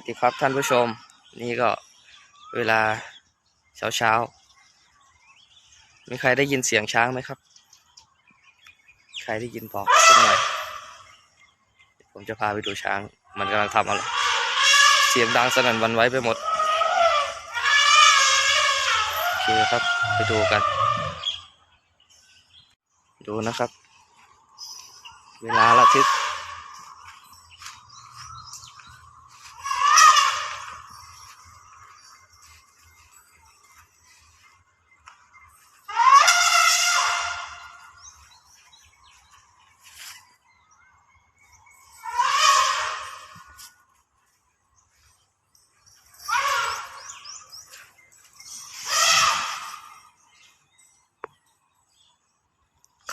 วัสดีครับท่านผู้ชม นี่ก็เวลาเช้าเช้าๆมีใครได้ยินเสียงช้างไหมครับ ใครได้ยินบอกผมหน่อยผมจะพาไปดูช้าง มันกำลังทำอะไร เสียงดังสนั่นวันไหว้ไปหมด โอเคครับ ไปดูกัน ดูนะครับ เวลาระทึก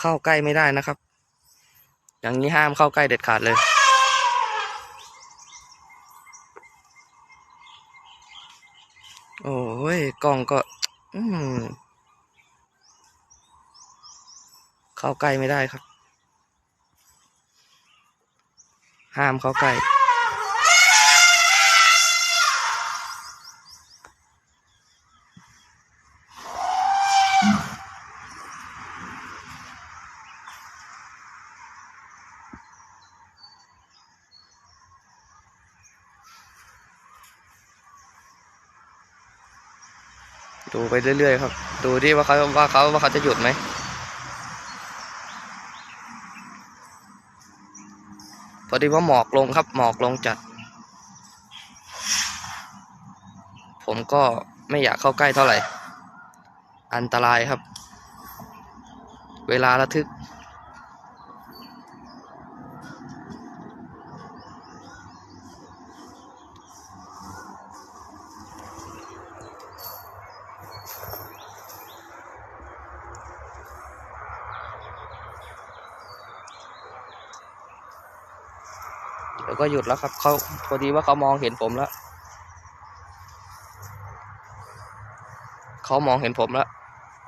เข้าใกล้ไม่ได้นะครับ อย่างนี้ห้ามเข้าใกล้เด็ดขาดเลย โอ้ยกล้องก็อืมเข้าใกล้ไม่ได้ครับ ห้ามเข้าใกล้ ดูไปเรื่อยๆครับ ดูที่ว่าเขาว่าเขาว่าเขาจะหยุดไหมพอดีว่าหมอกลงครับ หมอกลงจัด ผมก็ไม่อยากเข้าใกล้เท่าไหร่ อันตรายครับ เวลาระทึก เดี๋ยวก็หยุดแล้วครับเขาพอดีว่าเขามองเห็นผมแล้วเขามองเห็นผมแล้ว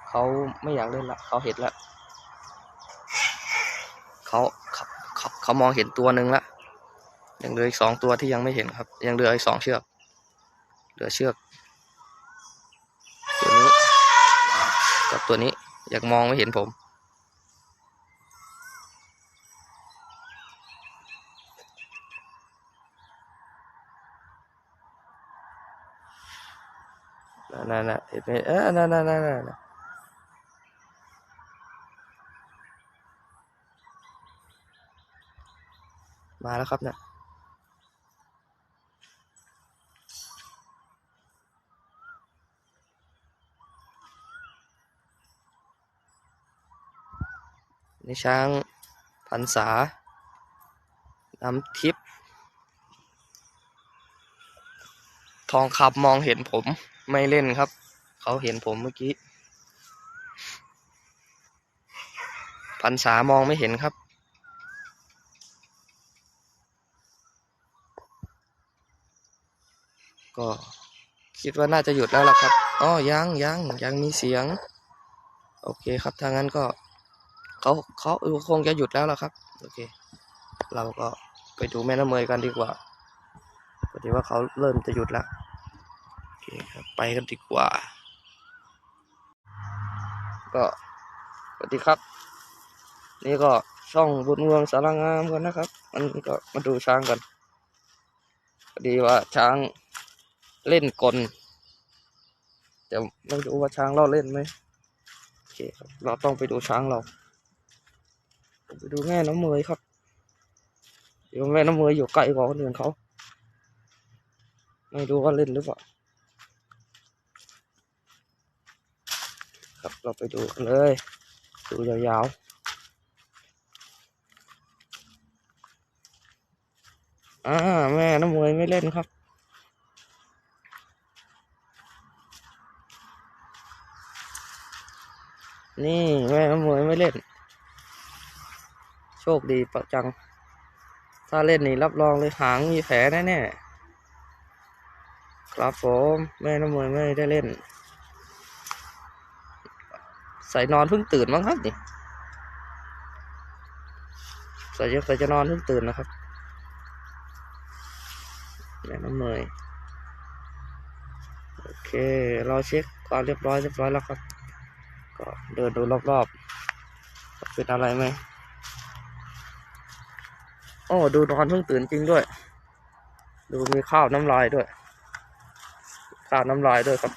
เขาไม่อยากเล่นละเขาเห็นล้วเขาเขาเขาเขามองเห็นตัวหนึ่งละยังเหลืออีกสองตัวที่ยังไม่เห็นครับ ยังเหลืออีกสองเชือก เหลือเชือก ตัวนี้ กับตัวนี้อยังมองไม่เห็นผม นั่นนั่นนั่นเห็นไหมเออนั่นนั่นนั่นนั่นมาแล้วครับเนี่ยนี่ช้างพันษา น้ำทิพย์ทองคำมองเห็นผม ไม่เล่นครับ เขาเห็นผมเมื่อกี้พันษามองไม่เห็นครับ ก็คิดว่าน่าจะหยุดแล้วล่ะครับอ๋อยังยังยังมีเสียง โอเคครับถ้างั้นก็เขาเขาเออคงจะหยุดแล้วล่ะครับ โอเค เราก็ไปดูแม่น้ำเมยกันดีกว่าพอดีว่าเขาเริ่มจะหยุดแล้ว เคครับไปกันดีกว่า ก็สวัสดีครับ นี่ก็ช่องบุญเมืองสารางามกันนะครับอันก็มาดูช้างกันพอดีว่าช้างเล่นกลแต่ไม่รู้ว่าช้างเราเล่นไหมโอเคครับเราต้องไปดูช้างเราไปดูแม่น้ำเมยครับเดี๋ยวแม่น้ำเมยอยู่ไกลกว่าคนอื่นเขา ไม่รู้ว่าเล่นหรือเปล่า ครับเราไปดูกันเลย ดูยาวๆ อ่า แม่น้ำมวยไม่เล่นครับ นี่แม่น้ำมวยไม่เล่น โชคดีประจัง ถ้าเล่นนี่รับรองเลยหางมีแผลแน่ๆ ครับผม แม่น้ำมวยไม่ได้เล่น ใส่นอนเพิ่งตื่นมั้งครับนี่ใส่จะใส่จะนอนเพิ่งตื่นนะครับแม่น้ำเมยโอเค เราเช็คความเรียบร้อยเรียบร้อยแล้วครับ ก็เดินดูรอบๆเป็นอะไรไหมโอ้ดูนอนเพิ่งตื่นจริงด้วย ดูมีข้าวน้ำลายด้วย ข้าวน้ำลายด้วยครับ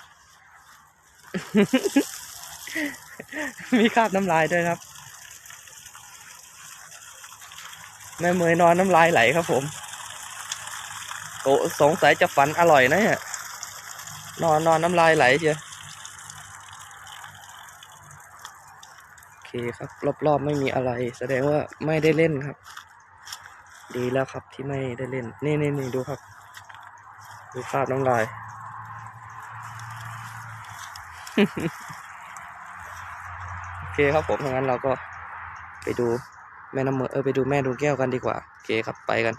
มีคราบน้ำลายด้วยครับแม่เมยนอนน้ำลายไหลครับผมโอ้สงสัยจะฝันอร่อยนะเนี่ยนอนนอนน้ำลายไหลเชียวโอเคครับ รอบๆไม่มีอะไร แสดงว่าไม่ได้เล่นครับ ดีแล้วครับที่ไม่ได้เล่น นี่นี่นี่ดูครับ ดูคราบน้ำลาย คครับผมถ้างั้นเราก็ไปดูแม่น้ำเมยเออไปดูแม่ดวงแก้วกันดีกว่าโอเคครับไปกัน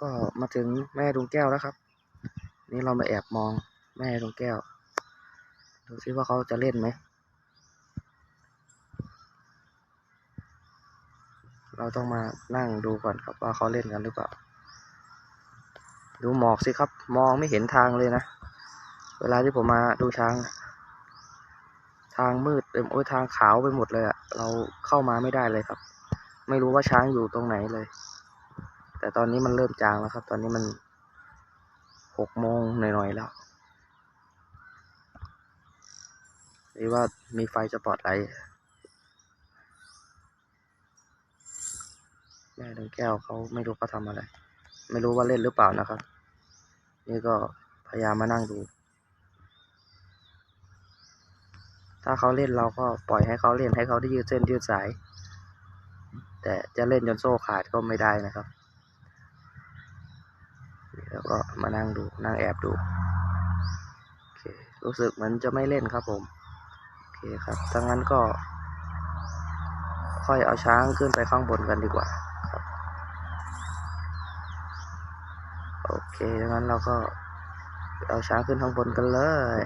ก็มาถึงแม่ดวงแก้วแล้วครับ นี่เรามาแอบมองแม่ดวงแก้ว ดูซิว่าเขาจะเล่นไหม เราต้องมานั่งดูก่อนครับว่าเขาเล่นกันหรือเปล่า ดูหมอกสิครับ มองไม่เห็นทางเลยนะ เวลาที่ผมมาดูช้าง ทางมืดเต็มโอ้ยทางขาวไปหมดเลยอะเราเข้ามาไม่ได้เลยครับ ไม่รู้ว่าช้างอยู่ตรงไหนเลย แต่ตอนนี้มันเริ่มจางแล้วครับ ตอนนี้มันหกโมงหน่อยๆแล้วหรือว่ามีไฟสปอตไลท์แม่ดวงแก้วเขาไม่รู้เขาทำอะไร ไม่รู้ว่าเล่นหรือเปล่านะครับ นี่ก็พยายามมานั่งดู ถ้าเขาเล่นเราก็ปล่อยให้เขาเล่นให้เขาได้ยืดเส้นยืดสาย แต่จะเล่นจนโซ่ขาดก็ไม่ได้นะครับ แล้วก็มานั่งดูนั่งแอบดูโอเครู้สึกเหมือนจะไม่เล่นครับผมโอเคครับถ้างั้นก็ ค่อยเอาช้างขึ้นไปข้างบนกันดีกว่าครับโอเคดังนั้นเราก็เอาช้างขึ้นข้างบนกันเลย